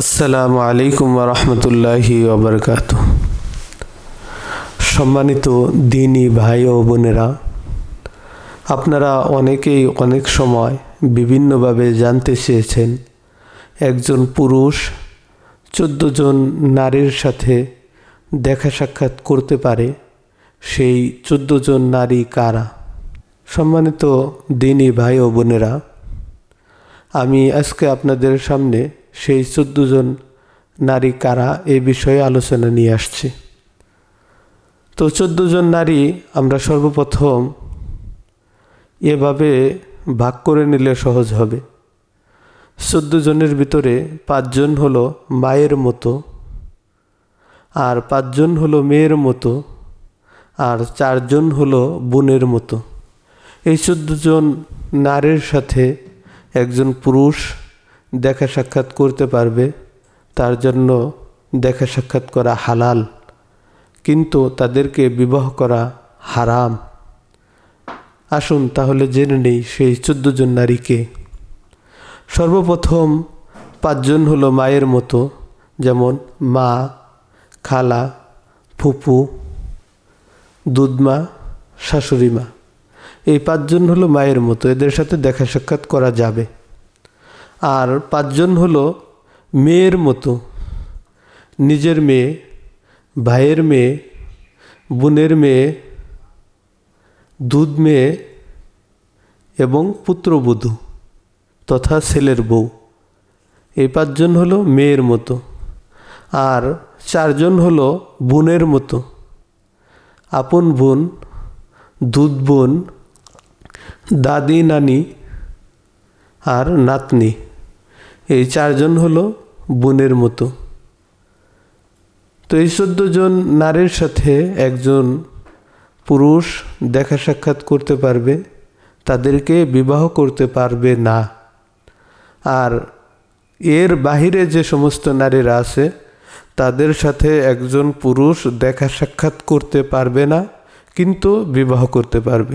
আসসালামু আলাইকুম রহমতুল্লাহি ওবরকাত সম্মানিত দিনী ভাই ও বোনেরা, আপনারা অনেকেই অনেক সময় বিভিন্নভাবে জানতে চেয়েছেন, একজন পুরুষ চোদ্দ জন নারীর সাথে দেখা সাক্ষাৎ করতে পারে, সেই চোদ্দ জন নারী কারা? সম্মানিত দিনী ভাই ও বোনেরা, আমি আজকে আপনাদের সামনে সেই চোদ্দ জন নারী কারা এ বিষয়ে আলোচনা নিয়ে আসছি। তো চোদ্দ জন নারী আমরা সর্বপ্রথম এভাবে ভাগ করে নিলে সহজ হবে। চোদ্দ জনের ভিতরে পাঁচজন হলো মায়ের মতো আর পাঁচজন হলো মেয়ের মতো আর চারজন হলো বোনের মতো। এই চোদ্দ জন নারীর সাথে একজন পুরুষ দেখা সাক্ষাৎ করতে পারবে, তার জন্য দেখা সাক্ষাৎ করা হালাল, কিন্তু তাদেরকে বিবাহ করা হারাম। আসুন তাহলে জেনে নেই সেই চোদ্দ জন নারীকে। সর্বপ্রথম পাঁচজন হলো মায়ের মতো, যেমন মা, খালা, ফুপু, দুধমা শাশুড়ি মা এই পাঁচজন হলো মায়ের মতো, এদের সাথে দেখা সাক্ষাৎ করা যাবে। আর পাঁচজন হলো মেয়ের মতো। নিজের মেয়ে, ভাইয়ের মেয়ে, বোনের মেয়ে, দুধ মেয়ে এবং পুত্রবধূ তথা ছেলের বউ। এই পাঁচজন হলো মেয়ের মতো। আর চারজন হলো বোনের মতো। আপন বোন, দুধ বোন, দাদি, নানি আর নাতনি। এই চারজন হলো বোনের মতো। তো এই জন নারীর সাথে একজন পুরুষ দেখা সাক্ষাৎ করতে পারবে, তাদেরকে বিবাহ করতে পারবে না। আর এর বাহিরে যে সমস্ত নারীরা আছে, তাদের সাথে একজন পুরুষ দেখা সাক্ষাৎ করতে পারবে না, কিন্তু বিবাহ করতে পারবে।